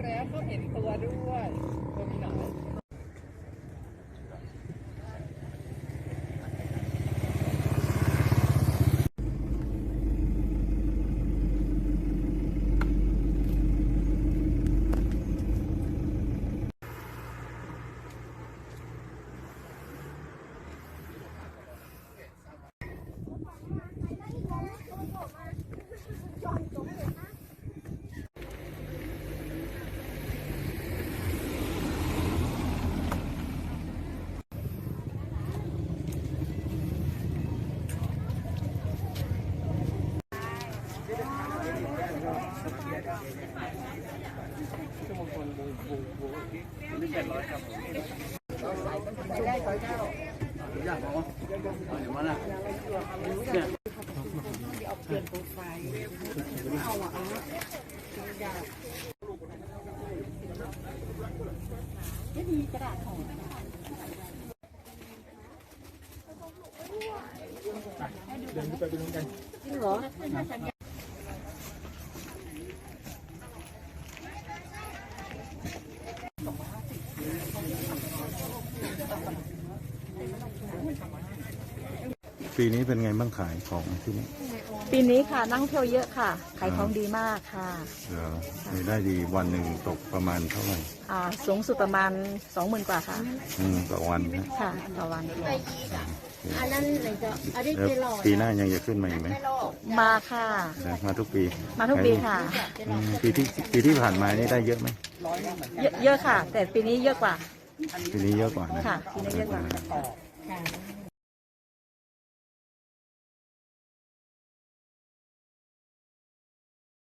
แล้วก็เห็นตัวด้วยตัวมีหนอน ปีนี้เป็นไง บ้างขายของที่นี่ปีนี้ค่ะนั่งเที่ยวเยอะค่ะ ขายของดีมากค่ะเหรอมีได้ดีวันหนึ่งตกประมาณเท่าไหร่อ่าสูงสุดประมาณสองหมื่นกว่าค่ะ อืมต่อวันนะค่ะต่อวันอันนั้นเลยจะอันนี้แล้วไปหลอดปีหน้ายังจะขึ้นมาอีกไหมมาค่ะนะมาทุกปี มาทุกปีค่ะอืมปีที่ปีที่ผ่านมานี่ได้เยอะไหมเยอะเยอะค่ะ แต่ปีนี้เยอะกว่า ปีนี้เยอะกว่านะ ค่ะปีนี้เยอะกว่า